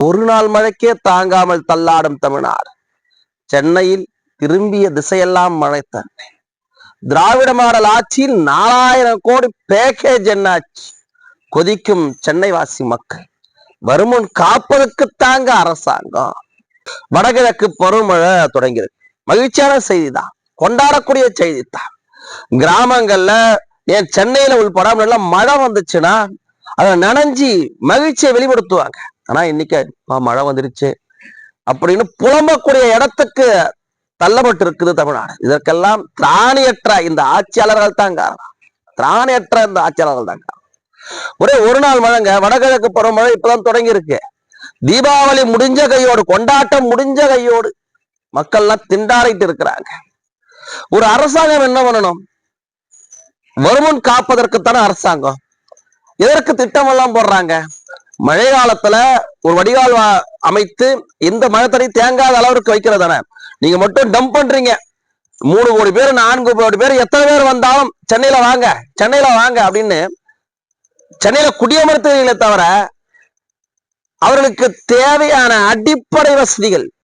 ஒரு நாள் மழைக்கே தாங்காமல் தள்ளாடும் தமிழ்நாடு. சென்னையில் திரும்பிய திசையெல்லாம் மழை தண்ணி திராவிட மாடல் ஆட்சியில் நாலாயிரம் கோடி பேக்கேஜ் என்னாச்சு? கொதிக்கும் சென்னை வாசி மக்கள். வருமுன் காப்பதற்கு தாங்க அரசாங்கம். வடகிழக்கு பருவமழை தொடங்கியிருக்கு. மகிழ்ச்சியான செய்தி தான் கொண்டாடக்கூடிய செய்தி தான் கிராமங்கள்ல ஏன் சென்னையில உள்பட எல்லாம் மழை வந்துச்சுன்னா அதை நனைஞ்சி மகிழ்ச்சியை வெளிப்படுத்துவாங்க. ஆனா இன்னைக்கு மழை வந்துருச்சு. அப்படின்னு புலம்பக்கூடிய இடத்துக்கு தள்ளப்பட்டு இருக்குது தமிழ்நாடு. இதற்கெல்லாம் திராணியற்ற இந்த ஆட்சியாளர்கள் தான் காரணம். திராணியற்ற இந்த ஆட்சியாளர்கள் தான் காரணம். ஒரே ஒரு நாள் மழைங்க வடகிழக்கு பருவமழை இப்பதான் தொடங்கி இருக்கு தீபாவளி முடிஞ்ச கையோடு கொண்டாட்டம் முடிஞ்ச கையோடு மக்கள்லாம் திண்டாடிட்டு இருக்கிறாங்க. ஒரு அரசாங்கம் என்ன பண்ணணும்? வருமன் காப்பதற்குத்தானே அரசாங்கம். எதற்கு திட்டம் எல்லாம் போடுறாங்க? மழை காலத்துல ஒரு வடிகால் அமைத்து இந்த மழை தண்ணி தேங்காத அளவிற்கு வைக்கிறது தானே? நீங்க மட்டும் டம்ப் பண்றீங்க. மூணு கோடி பேர் நான்கு கோடி பேர் எத்தனை பேர் வந்தாலும் சென்னையில வாங்க சென்னையில வாங்க அப்படின்னு சென்னையில குடியமர்த்துவீங்களே தவிர அவர்களுக்கு தேவையான அடிப்படை வசதிகள்